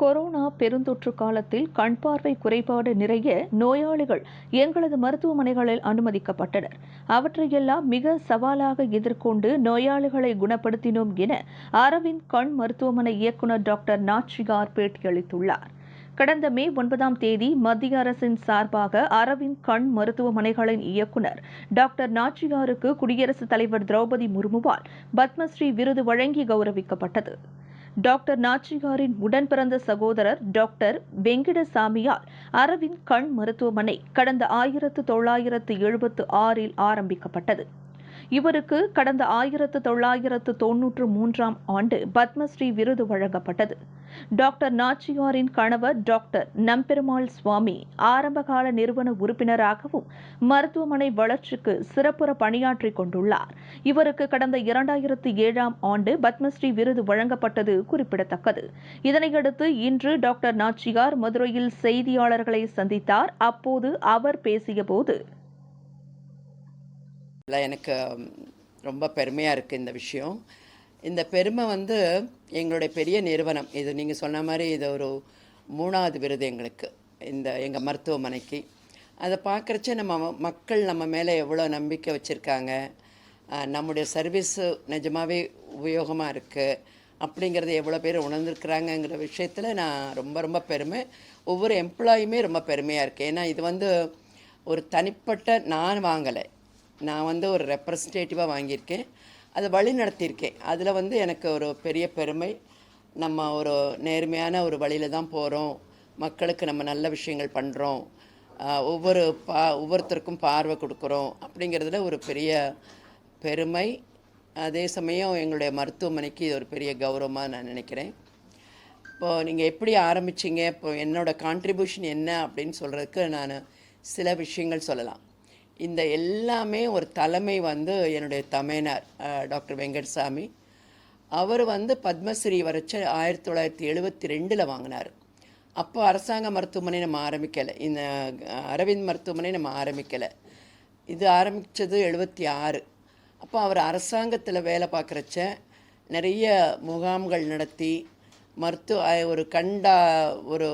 Corona பெருந்தொற்று காலத்தில் கண் பார்வை குறைபாடு நிறைய நோயாளிகள் எங்களது மருத்துவமனைகளில் அனுமதிக்கப்பட்டனர். அவற்றையெல்லாம் மிக சவாலாக எதிர்கொண்டு நோயாளிகளை குணப்படுத்தினோம் என அரவிந்த் கண் மருத்துவமனை இயக்குநர் டாக்டர் நாச்சிகார் பேட்டியளித்துள்ளார். கடந்த மே ஒன்பதாம் தேதி மத்திய அரசின் சார்பாக அரவிந்த் கண் மருத்துவமனைகளின் இயக்குநர் டாக்டர் நாச்சியாருக்கு குடியரசுத் தலைவர் திரௌபதி முர்முவால் பத்மஸ்ரீ விருது வழங்கி கௌரவிக்கப்பட்டது. டாக்டர் நாச்சியாரின் உடன் பிறந்த சகோதரர் டாக்டர் வெங்கிடசாமியால் அரவிந்த் கண் மருத்துவமனை கடந்த ஆயிரத்து தொள்ளாயிரத்து எழுபத்து ஆறில் ஆரம்பிக்கப்பட்டது. இவருக்கு கடந்த ஆயிரத்து தொள்ளாயிரத்து தொன்னூற்று மூன்றாம் ஆண்டு பத்மஸ்ரீ விருது வழங்கப்பட்டது. டாக்டர் நாச்சியாரின் கணவர் டாக்டர் நம்பெருமாள் சுவாமி ஆரம்பகால நிறுவன உறுப்பினராகவும் மருத்துவமனை வளர்ச்சிக்கு சிறப்புற பணியாற்றிக் கொண்டுள்ளார். இவருக்கு கடந்த இரண்டாயிரத்து ஏழாம் ஆண்டு பத்மஸ்ரீ விருது வழங்கப்பட்டது குறிப்பிடத்தக்கது. இதனையடுத்து இன்று டாக்டர் நாச்சியார் மதுரையில் செய்தியாளர்களை சந்தித்தார். அப்போது அவர் பேசியபோது எனக்கு ரொம்ப பெருமையாக இருக்குது இந்த விஷயம். இந்த பெருமை வந்து எங்களுடைய பெரிய நிறுவனம். இது நீங்கள் சொன்ன மாதிரி இது ஒரு மூணாவது விருது எங்களுக்கு இந்த எங்கள் மருத்துவமனைக்கு. அதை பார்க்குறச்ச நம்ம மக்கள் நம்ம மேலே எவ்வளோ நம்பிக்கை வச்சுருக்காங்க. நம்முடைய சர்வீஸு நிஜமாகவே உபயோகமாக இருக்குது அப்படிங்கிறது எவ்வளோ பேர் உணர்ந்துருக்குறாங்கங்கிற விஷயத்தில் நான் ரொம்ப ரொம்ப பெருமை. ஒவ்வொரு எம்ப்ளாயுமே ரொம்ப பெருமையாக இருக்குது ஏன்னா இது வந்து ஒரு தனிப்பட்ட நான் வாங்கலை. நான் வந்து ஒரு ரெப்ரசன்டேட்டிவாக வாங்கியிருக்கேன். அதை வழி நடத்தியிருக்கேன். அதில் வந்து எனக்கு ஒரு பெரிய பெருமை. நம்ம ஒரு நேர்மையான ஒரு வழியில் தான் போகிறோம் மக்களுக்கு நம்ம நல்ல விஷயங்கள் பண்ணுறோம் ஒவ்வொரு பா ஒவ்வொருத்தருக்கும் பார்வை கொடுக்குறோம் அப்படிங்கிறதுல ஒரு பெரிய பெருமை. அதே சமயம் எங்களுடைய மருத்துவமனைக்கு இது ஒரு பெரிய கௌரவமாக நான் நினைக்கிறேன். இப்போது நீங்கள் எப்படி ஆரம்பிச்சீங்க? இப்போ என்னோட கான்ட்ரிபியூஷன் என்ன அப்படின்னு சொல்கிறதுக்கு நான் சில விஷயங்கள் சொல்லலாம். இந்த எல்லாமே ஒரு தலைமை வந்து என்னுடைய தமையனார் டாக்டர் வெங்கட்சாமி. அவர் வந்து பத்மஸ்ரீ வரைச்ச ஆயிரத்தி தொள்ளாயிரத்தி எழுபத்தி ரெண்டில் வாங்கினார். அப்போ அரசாங்க மருத்துவமனை நம்ம ஆரம்பிக்கலை. இந்த அரவிந்த் மருத்துவமனை நம்ம ஆரம்பிக்கலை. இது ஆரம்பித்தது எழுபத்தி ஆறு. அப்போ அவர் அரசாங்கத்தில் வேலை பார்க்குறச்ச நிறைய முகாம்கள் நடத்தி மருத்துவ ஒரு கண்டா ஒரு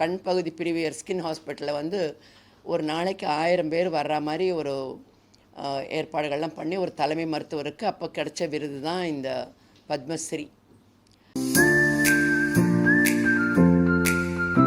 கண் பகுதி பிரிவியர் ஸ்கின் ஹாஸ்பிட்டலில் வந்து ஒரு நாளைக்கு ஆயிரம் பேர் வர்ற மாதிரி ஒரு ஏற்பாடுகள்லாம் பண்ணி ஒரு தலைமை மருத்துவருக்கு அப்போ கிடைச்ச விருது தான் இந்த பத்மஸ்ரீ.